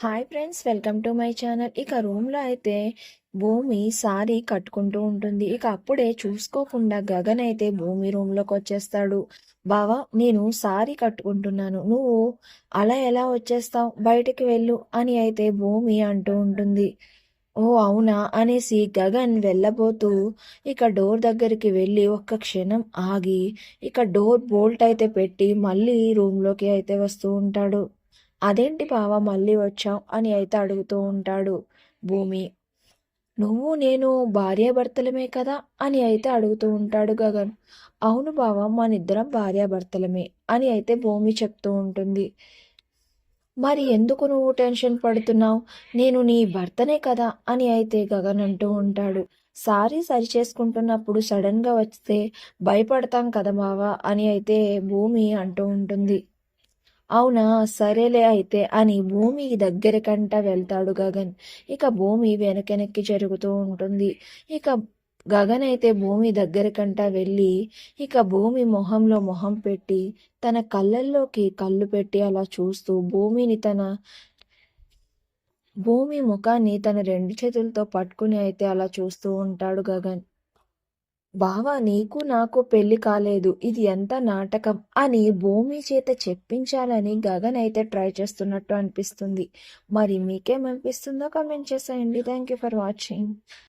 Hi friends welcome to my channel ఇక రూమ్లో అయితే భూమి సారీ కట్టుకుంటూ ఉంటుంది. ఇక అప్పుడే చూసుకోకుండా గగన్ అయితే భూమి రూమ్లోకి వచ్చేస్తాడు. బావా నేను సారీ కట్టుకుంటున్నాను. నువ్వు అలా ఎలా వచ్చేస్తావు? బయటికి వెళ్ళు అని అయితే భూమి అంటూ ఉంటుంది. ఓ అవునా అనేసి గగన్ వెళ్ళబోతూ ఇక డోర్ దగ్గరికి వెళ్ళి ఒక్క క్షణం ఆగి ఇక డోర్ బోల్ట్ అయితే పెట్టి మళ్ళీ రూమ్లోకి అయితే వస్తూ ఉంటాడు. అదేంటి బావ మళ్ళీ వచ్చాం అని అయితే అడుగుతూ ఉంటాడు. భూమి. నువ్వు నేను భార్యాభర్తలమే కదా అని అయితే అడుగుతూ ఉంటాడు గగన్. అవును బావ మనిద్దరం భార్యాభర్తలమే అని అయితే భూమి చెప్తూ ఉంటుంది. మరి ఎందుకు నువ్వు టెన్షన్ పడుతున్నావు? నేను నీ భర్తనే కదా అని అయితే గగన్ అంటూ ఉంటాడు. సారీ సరి చేసుకుంటున్నప్పుడు సడన్గా వస్తే భయపడతాం కదా బావా అని అయితే భూమి అంటూ ఉంటుంది. అవునా? సరేలే అయితే. అని భూమి దగ్గరకంట వెళ్తాడు గగన్. ఇక భూమి వెనకెనక్కి జరుగుతూ ఉంటుంది. ఇక గగన్ అయితే భూమి దగ్గరకంట వెళ్ళి ఇక భూమి మొహంలో మొహం పెట్టి తన కళ్ళల్లోకి కళ్ళు పెట్టి అలా చూస్తూ భూమిని తన భూమి ముఖాన్ని తన రెండు చేతులతో పట్టుకుని అయితే అలా చూస్తూ ఉంటాడు గగన్. బావా నీకు నాకు పెళ్ళి కాలేదు. ఇది ఎంత నాటకం? అని భూమి చేత చెప్పించాలని గగన్ అయితే ట్రై చేస్తున్నట్టు అనిపిస్తుంది. మరి మీకేమనిపిస్తుందో కమెంట్ చేసేయండి. Thank you for watching